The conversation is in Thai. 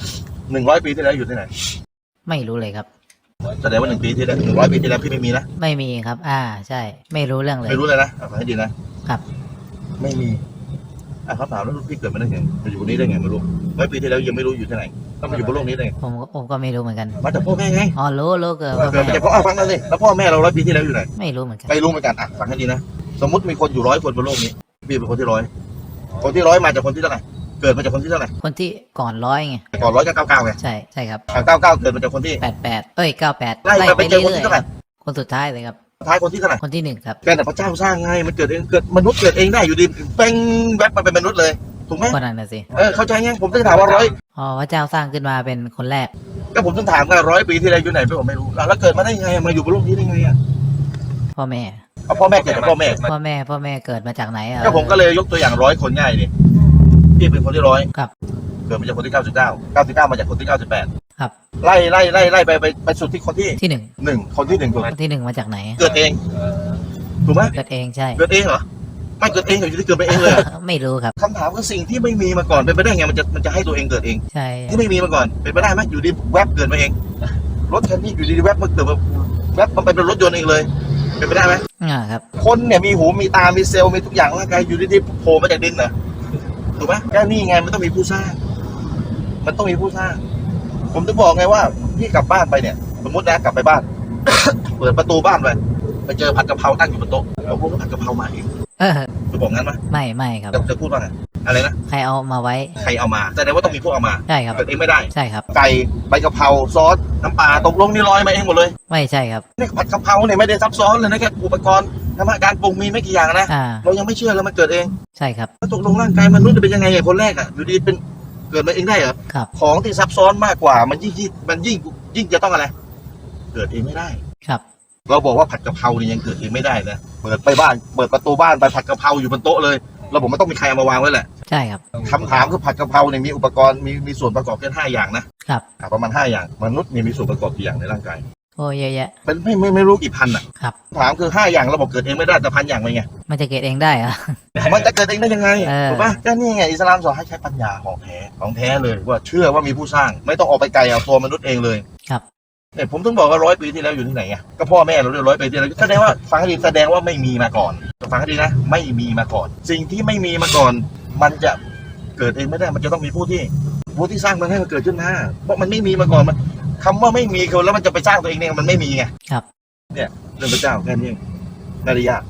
ครับหนึ่งร้อยปีที่แล้วอยู่ที่ไหน ไม่รู้เลยครับ แสดงว่าหนึ่งปีที่แล้วหนึ่งร้อยปีที่แล้วพี่ไม่มีนะ ไม่มีครับ อ่า ใช่ ไม่รู้เรื่องเลย ไม่รู้เลยนะเอาฟังให้ดีนะครับ ไม่มีอะเขาถามแล้วพี่เกิดมาได้ไงมาอยู่บนนี้ได้ไงไม่รู้ร้อยปีที่แล้วยังไม่รู้อยู่ที่ไหนต้องมาอยู่บนโลกนี้ได้ไงผมก็ผมก็ไม่รู้เหมือนกัน มาจากพ่อแม่ไงอ๋อรู้รู้เกิดพ่อเกิดแม่มาจากพ่ออะฟังนั่นสิแล้วพ่อแม่เราร้อยปีที่แล้วอยู่ไหน ไม่รู้เหมือนกัน ไม่รู้เหมือนกันอะฟังให้ดีนะ สมมติมีคนอยู่ร้อยคนบนโลกนี้ พี่เป็นคนที่ร้อย คนที่ร้อยมาจากคนที่เท่าไหร่ เกิดมาจากคนที่เท่าไหร่คนที่ก่อนร้อยไงก่อนร้อยกับเก้าเก้าไงใช่ใช่ครับเก้าเก้าเกิดมาจากคนที่แปดแปดเอ้ยเก้าแปดไล่ไปไปเจอคนที่เท่าไหร่ๆคนสุดท้ายเลยครับท้ายคนที่เท่าไหร่คนที่หนึ่งครับแกแต่พระเจ้าสร้างไงมันเกิดเองเกิดมนุษย์เกิดเองได้อยู่ดีแป้งแวบมาเป็นมนุษย์เลยถูกไหมคนนั้นน่ะสิเออเข้าใจยังผมต้องถามว่าร้อยอ๋อพระเจ้าสร้างขึ้นมาเป็นคนแรกก็ผมต้องถามว่าร้อยปีที่แล้วอยู่ไหนพี่ผมไม่รู้แล้วแล้วเกิดมาได้ไงมาอยู่บนโลกนี้ได้ไงอะพ่อแม่เอาพ่อแม่เกิดจากพ่อแม่พ่อแม่พ่อแม่เกิดมาจากไหนอะก็ผมก็เลยยกตัวอย่างร้อยคนง่ายดิ พี่เป็นคนที่ร้อยครับ เกิดมาจากคนที่เก้าสิบเก้าเก้าสิบเก้ามาจากคนที่เก้าสิบแปดครับ ไล่ไล่ไล่ไล่ไปไปไปสุดที่คนที่ที่หนึ่งหนึ่งคนที่หนึ่งถูกไหมคนที่หนึ่งมาจากไหนเกิดเองถูกไหมเกิดเองใช่ เกิดเองเหรอไม่เกิดเองเหรออยู่ที่เกิดไปเองเลยเหรอ ไม่รู้ครับ คำถามคือสิ่งที่ไม่มีมาก่อนเป็นไปได้ไงมันจะมันจะให้ตัวเองเกิดเอง ใช่ที่ไม่มีมาก่อนเป็นไปได้ไหมอยู่ดีแวบเกิดมาเองรถคันนี้อยู่ดีแวบมาเกิดมาแวบมันเป็นรถยนต์เองเลยเป็นไปได้ไหมอ่าครับ คนเนี่ยมีหูมีตามีเซลล์มีทุกอย่างร่างกายอยู่ดีๆโผล่มาจากดินเหรอ ถูกไหมก็นี่ไงมันต้องมีผู้สร้าง มันต้องมีผู้สร้าง ผมถึงบอกไงว่าพี่กลับบ้านไปเนี่ย สมมตินะกลับไปบ้าน เปิดประตูบ้านไปไปเจอผัดกะเพราตั้งอยู่บนโต๊ะเราพูดว่าผัดกะเพรามาเองเออจะบอกงั้นไหมไม่ไม่ครับจะจะพูดว่าไงอะไรนะใครเอามาไว้ ใครเอามาแสดงว่าต้องมีพวกเอามาใช่ครับเกิดเองไม่ได้ใช่ครับ ไก่ใบกะเพราซอสน้ำปลาตกลงนี่ลอยมาเองหมดเลย ไม่ใช่ครับนี่ผัดกะเพราเนี่ยไม่ได้ซับซ้อนเลยนะแค่อุปกรณ์ ทำการปรุงมีไม่กี่อย่างนะอ่า เรายังไม่เชื่อเลยมันเกิดเองใช่ครับแล้วตกลงร่างกายมนุษย์จะเป็นยังไงอะคนแรกอะอยู่ดีเป็นเกิดมาเองได้เหรอครับของที่ซับซ้อนมากกว่า มันยิ่งยิ่งมันยิ่งยิ่งจะต้องอะไร เกิดเองไม่ได้ ครับ เราบอกว่าผัดกะเพราเนี่ยยังเกิดเองไม่ได้นะเปิดไปบ้านเปิดประตูบ้านไปผัดกะเพราอยู่บนโต๊ะเลยเราบอกมันต้องมีใครเอามาวางไว้แหละใช่ครับคำถามคือผัดกะเพราเนี่ยมีอุปกรณ์มีมีส่วนประกอบแค่ห้าอย่างนะครับ อะประมาณห้าอย่างมนุษย์เนี่ยมีส่วนประกอบกี่อย่างในร่างกาย โอ้เยอะแยะเป็นไม่ไม่ไม่รู้กี่พันอะครับ ถามคือห้าอย่างเราบอกเกิดเองไม่ได้แต่พันอย่างเป็นไงมันจะเกิดเองได้เหรอมันจะเกิดเองได้ยังไงเออถูกปะก็นี่ไงอิสลามสอนให้ใช้ปัญญาของแท้ของแท้เลยว่าเชื่อว่ามีผู้สร้าง ไม่ต้องออกไปไกลเอาตัวมนุษย์เองเลยครับเนี่ยผมถึงบอกว่าร้อยปีที่แล้วอยู่ที่ไหนไงก็พ่อแม่เราเรียกร้อยปีที่แล้วแสดงว่าฟังให้ดีแสดงว่าไม่มีมาก่อนฟังให้ดีนะ ไม่มีมาก่อน สิ่งที่ไม่มีมาก่อน มันจะเกิดเองไม่ได้มันจะต้องมีผู้ที่ผู้ที่สร้างมันให้มันเกิดขึ้นมาเพราะมันไม่มีมาก่อนมัน คำว่าไม่มีคือแล้วมันจะไปสร้างตัวเองเนี่ยมันไม่มีไงครับ เนี่ยเรื่องพระเจ้าแค่นี้เองนาฬิยาก